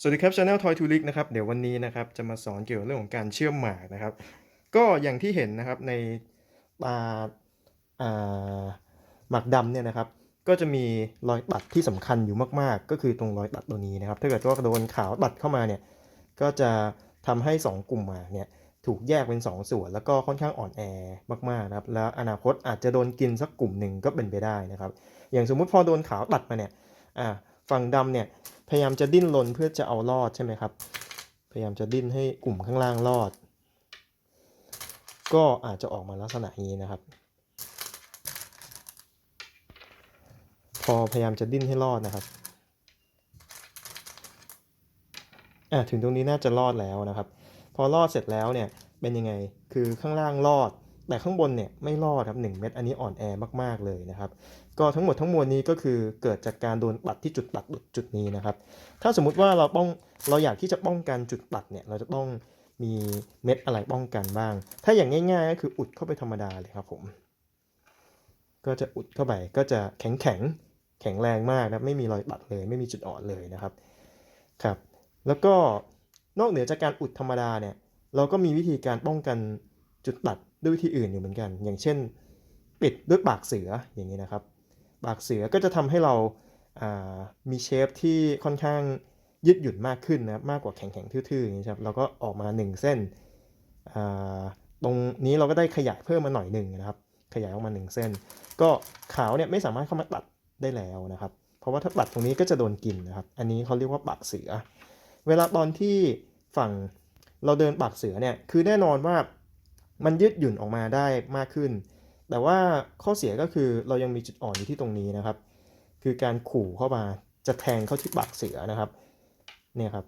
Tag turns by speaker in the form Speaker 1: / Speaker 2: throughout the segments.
Speaker 1: สวัสดีครับ Channel Toy to League นะครับเดี๋ยววันนี้นะครับจะมาสอนเกี่ยวกับเรื่องของการเชื่อมหมากนะครับ ก็อย่างที่เห็นนะครับในตาอ่าหมากดำเนี่ยนะครับ ก็จะมีรอยตัดที่สำคัญอยู่มากๆ ก็คือตรงรอยตัดตัวนี้นะครับ ถ้าเกิดว่าโดนขาวตัดเข้ามาเนี่ยก็จะทำให้ 2 กลุ่มหมากเนี่ยถูกแยกเป็น 2 ส่วน แล้วก็ค่อนข้างอ่อนแอมากๆนะครับแล้วอนาคตอาจจะโดนกินสักกลุ่มหนึ่งก็เป็นไปได้นะครับ อย่างสมมุติพอโดนขาวตัดมาเนี่ยฝั่งดำเนี่ย พยายามจะดิ้นรนเพื่อจะเอารอดใช่ไหมครับ พยายามจะดิ้นให้กลุ่มข้างล่างรอด ก็อาจจะออกมาลักษณะนี้นะครับ พอพยายามจะดิ้นให้รอดนะครับอะถึงตรงนี้น่าจะรอดแล้วนะครับ พอรอดเสร็จแล้วเนี่ยเป็นยังไง คือข้างล่างรอด แต่ข้างบนเนี่ยไม่รอดครับ1เม็ดอันนี้อ่อนแอมาก ๆเลยนะครับ ก็ทั้งหมดทั้งมวลนี้ก็คือเกิดจากการโดนตัดที่จุดตัดจุดนี้นะครับ ถ้าสมมุติว่าเราป้องเราอยากที่จะป้องกันจุดตัดเนี่ยเราจะต้องมีเม็ดอะไรป้องกันบ้าง ถ้าอย่างง่ายๆก็คืออุดเข้าไปธรรมดาเลยครับผม ก็จะอุดเข้าไปก็จะแข็งแข็งแข็งแรงมากนะไม่มีรอยตัดเลย ไม่มีจุดอ่อนเลยนะครับครับ แล้วก็นอกเหนือจากการอุดธรรมดาเนี่ยเราก็มีวิธีการป้องกันจุดตัดด้วยวิธีอื่นอยู่เหมือนกัน อย่างเช่น ปิดด้วยปากเสืออย่างนี้นะครับ ปากเสือก็จะทำให้เราามีเชฟที่ค่อนข้างยืดหยุ่นมากขึ้นนะครับมากกว่าแข็งๆทื่อๆอย่างนี้ครับเราก็ออกมา 1 เส้น ตรงนี้เราก็ได้ขยายเพิ่มมาหน่อยหนึ่งนะครับ ขยายออกมา 1 เส้น ก็ขาวเนี่ยไม่สามารถเข้ามาตัดได้แล้วนะครับ เพราะว่าถ้าตัดตรงนี้ก็จะโดนกินนะครับ อันนี้เขาเรียกว่าปากเสือ เวลาตอนที่ฝั่งเราเดินปากเสือเนี่ย คือแน่นอนว่า มันยืดหยุ่นออกมาได้มากขึ้น แต่ว่าข้อเสียก็คือเรายังมีจุดอ่อนอยู่ที่ตรงนี้นะครับ คือการขู่เข้ามาจะแทงเข้าที่ปากเสือนะครับเนี่ยครับ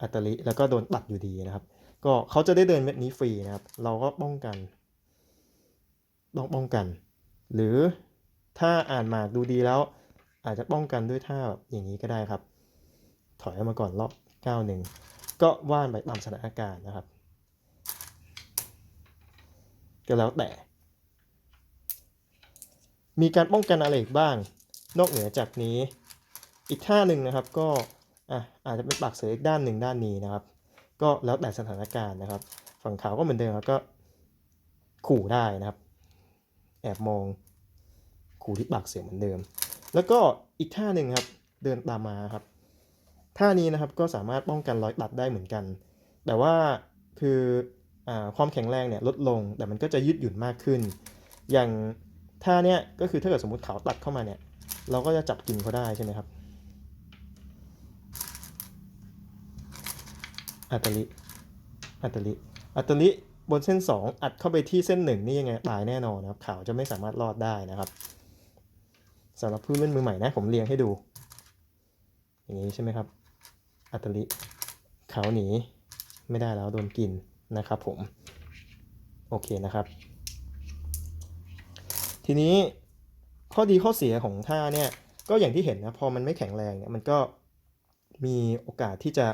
Speaker 1: อัตลิแล้วก็โดนตัดอยู่ดีนะครับ ก็เขาจะได้เดินเม็ดนี้ฟรีนะครับ เราก็ป้องกันต้องป้องกัน หรือถ้าอ่านหมากดูดีแล้ว อาจจะป้องกันด้วยท่าแบบอย่างนี้ก็ได้ครับ ถอยออกมาก่อนรอบก้าวหนึ่งก็ว่านไปตามสถานการณ์นะครับ ก็แล้วแต่ มีการป้องกันอะไรอีกบ้าง นอกเหนือจากนี้ อีกท่าหนึ่งนะครับก็อะอาจจะเป็นปากเสืออีกด้านหนึ่งด้านนี้นะครับ ก็แล้วแต่สถานการณ์นะครับ ฝั่งขาวก็เหมือนเดิมครับก็ขู่ได้นะครับ แอบมองขู่ที่ปากเสือเหมือนเดิม แล้วก็อีกท่าหนึ่งครับเดินตามมาครับท่านี้นะครับก็สามารถป้องกันรอยตัดได้เหมือนกัน แต่ว่าคือ ความแข็งแรงเนี่ยลดลง แต่มันก็จะยืดหยุ่นมากขึ้น อย่างท่าเนี้ยก็คือถ้าเกิดสมมติเขาตัดเข้ามาเนี่ย เราก็จะจับกินเขาได้ใช่ไหมครับอัตลิอัตลิอัตลิบนเส้น 2 อัดเข้าไปที่เส้น1นี่ยังไงตายแน่นอนนะครับขาวจะไม่สามารถรอดได้นะครับสำหรับผู้เล่นมือใหม่นะผมเรียงให้ดู อย่างนี้ใช่ไหมครับ อัตลิขาวหนีไม่ได้แล้วโดนกิน นะครับผม โอเคนะครับ ทีนี้ข้อดีข้อเสียของท่าเนี่ยก็อย่างที่เห็นนะพอมันไม่แข็งแรงเนี่ยมันก็มีโอกาสที่จะ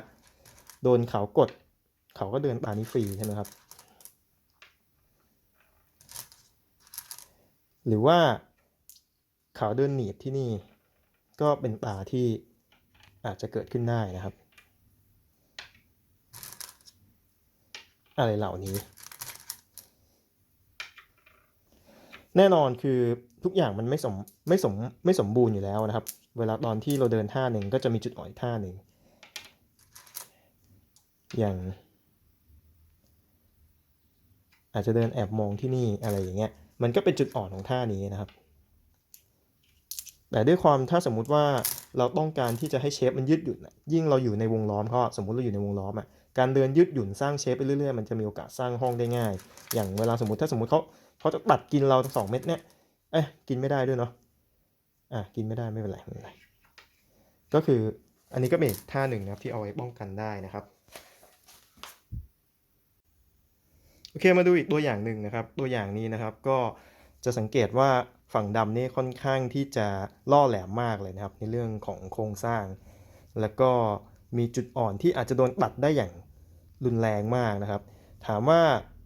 Speaker 1: โดนเขากด เขาก็เดินตานี้ฟรีใช่ไหมครับ หรือว่าเขาเดินหนีบที่นี่ ก็เป็นตาที่อาจจะเกิดขึ้นได้นะครับ อะไรเหล่านี้ แน่นอนคือทุกอย่างมันไม่สมไม่สมไม่สมบูรณ์อยู่แล้วนะครับ เวลาตอนที่เราเดินท่าหนึ่งก็จะมีจุดอ่อนท่าหนึ่ง อย่าง อาจจะเดินแอบมองที่นี่อะไรอย่างเงี้ย มันก็เป็นจุดอ่อนของท่านี้นะครับ แต่ด้วยความถ้าสมมุติว่าเราต้องการที่จะให้เชฟมันยืดหยุ่นยิ่งเราอยู่ในวงล้อมเขาสมมุติเราอยู่ในวงล้อมอะ การเดินยืดหยุ่นสร้างเชฟไปเรื่อยๆ มันจะมีโอกาสสร้างห้องได้ง่าย อย่างเวลาสมมติถ้าสมมติเขาเขาจะตัดกินเราสองเม็ดเนี่ยเอ้ยกินไม่ได้ด้วยเนาะอะกินไม่ได้ไม่เป็นไรไม่เป็นไรก็คืออันนี้ก็เป็นท่าหนึ่งนะครับที่เอาไว้ป้องกันได้นะครับโอเคมาดูอีกตัวอย่างหนึ่งนะครับ ตัวอย่างนี้นะครับก็จะสังเกตว่าฝั่งดำนี่ค่อนข้างที่จะล่อแหลมมากเลยนะครับ ในเรื่องของโครงสร้าง แล้วก็ มีจุดอ่อนที่อาจจะโดนตัดได้อย่างรุนแรงมากนะครับ ถามว่า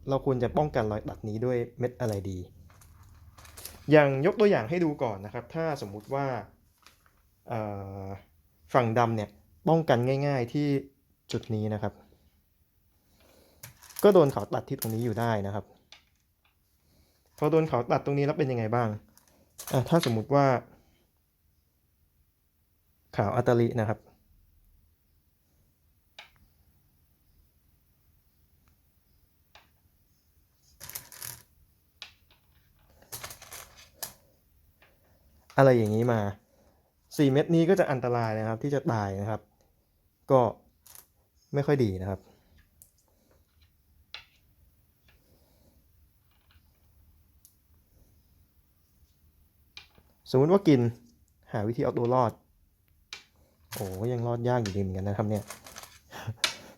Speaker 1: เราควรจะป้องกันรอยตัดนี้ด้วยเม็ดอะไรดี อย่างยกตัวอย่างให้ดูก่อนนะครับ ถ้าสมมุติว่าฝั่งดำเนี่ยป้องกันง่าย ๆที่จุดนี้นะครับ ก็โดนเขาตัดที่ตรงนี้อยู่ได้นะครับ พอโดนเขาตัดตรงนี้แล้วเป็นยังไงบ้างถ้าสมมุติว่าขาวอัตลินะครับ อะไรอย่างนี้มา 4 เม็ดนี้ก็จะอันตรายนะครับ ที่จะตายนะครับ ก็ไม่ค่อยดีนะครับ สมมติว่ากินหาวิธีเอาตัวรอด โอ้ยังรอดยากอยู่ดีเหมือนกันนะครับเนี่ย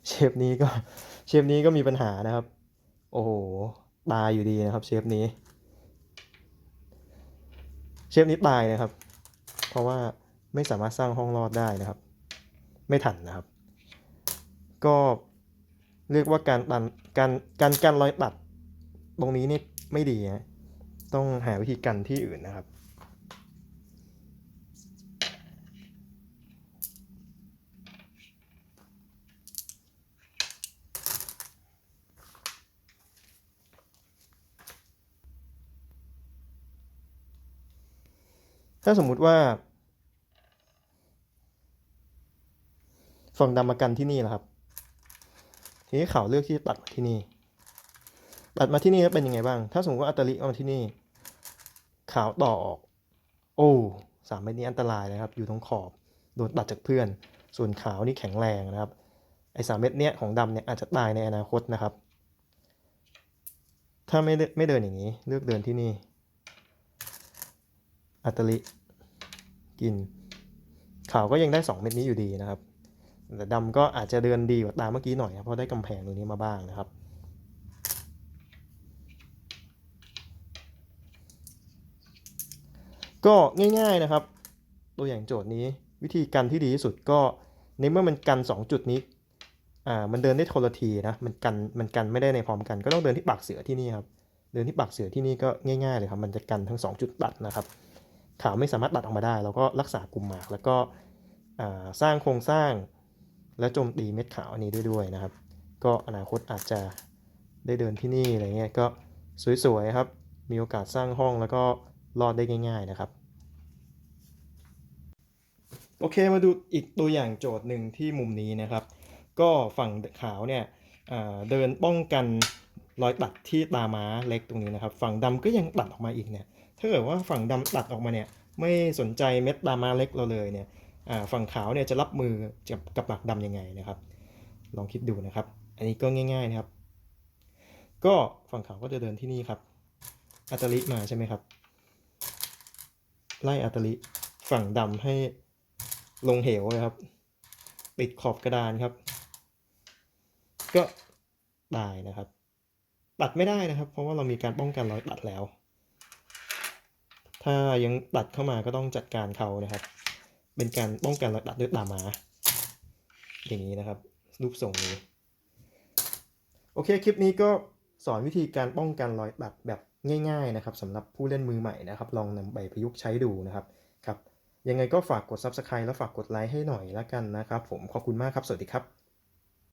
Speaker 1: เชฟนี้ก็เชฟนี้ก็มีปัญหานะครับ โอ้โหตายอยู่ดีนะครับเชฟนี้ ฟนี้ตายนะครับ เพราะว่าไม่สามารถสร้างห้องรอดได้นะครับ ไม่ทันนะครับ ก็เรียกว่าการตันการการกันรอยตัดตรงนี้นี่ไม่ดีนะต้องหาวิธีกันที่อื่นนะครับ ถ้าสมมุติว่า ฝั่งดำมากันที่นี่แหละครับ ทีนี้เขาเลือกที่จะตัดมาที่นี่ ตัดมาที่นี่แล้วเป็นยังไงบ้าง ถ้าสมมติว่าอัตลิเอามาที่นี่ ขาวต่อออก โอ้สามเม็ดนี้อันตรายนะครับ อยู่ตรงขอบ โดนตัดจากเพื่อน ส่วนขาวนี่แข็งแรงนะครับ ไอ้สามเม็ดเนี้ยของดำเนี่ยอาจจะตายในอนาคตนะครับ ถ้าไม่เดินไม่เดินอย่างนี้ เลือกเดินที่นี่ อัตลิกิน ขาวก็ยังได้ 2 เม็ดนี้อยู่ดีนะครับ แต่ดำก็อาจจะเดินดีกว่าตาเมื่อกี้หน่อยครับเพราะได้กำแพงตรงนี้มาบ้างนะครับ ก็ง่ายๆนะครับ ตัวอย่างโจทย์นี้วิธีการที่ดีที่สุดก็ในเมื่อมันกัน 2 จุดนี้อ่ามันเดินได้คนละทีนะมันกันมันกันไม่ได้ในพร้อมกันก็ต้องเดินที่ปากเสือที่นี่ครับเดินที่ปากเสือที่นี่ก็ง่ายๆเลยครับ มันจะกันทั้ง 2 จุดตัดนะครับ ขาวไม่สามารถตัดออกมาได้แล้วก็รักษากลุ่มหมาก แล้วก็สร้างโครงสร้างและโจมตีเม็ดขาวอันนี้ด้วยด้วยนะครับ ก็อนาคตอาจจะได้เดินที่นี่อะไรเงี้ยก็สวยๆครับ มีโอกาสสร้างห้องแล้วก็รอดได้ง่าย ๆนะครับ โอเคมาดูอีกตัวอย่างโจทย์หนึ่งที่มุมนี้นะครับ ก็ฝั่งขาวเนี่ยเดินป้องกันรอยตัดที่ตาม้าเล็กตรงนี้นะครับ ฝั่งดำก็ยังตัดออกมาอีกเนี่ย ถ้าเกิดว่าฝั่งดำตัดออกมาเนี่ยไม่สนใจเม็ดตามาเล็กเราเลยเนี่ยฝั่งขาวเนี่ยจะรับมือกับกับหมากดำยังไงนะครับ ลองคิดดูนะครับ อันนี้ก็ง่าย ๆนะครับ ก็ฝั่งขาวก็จะเดินที่นี่ครับอัตลิมาใช่ไหมครับ ไล่อัตลิฝั่งดำให้ลงเหวเลยครับ ปิดขอบกระดานครับ ก็ตายนะครับ ตัดไม่ได้นะครับ เพราะว่าเรามีการป้องกันรอยตัดแล้ว ถ้ายังตัดเข้ามาก็ต้องจัดการเขานะครับ เป็นการป้องกันรอยตัดด้วยตามาอย่างนี้นะครับ รูปทรงนี้ โอเคคลิปนี้ก็สอนวิธีการป้องกันรอยตัดแบบง่ายๆนะครับสำหรับผู้เล่นมือใหม่นะครับ ลองนำไปประยุกต์ใช้ดูนะครับครับ ยังไงก็ฝากกด Subscribe แล้วฝากกดไลค์ให้หน่อยละกันนะครับ ผมขอบคุณมากครับ สวัสดีครับ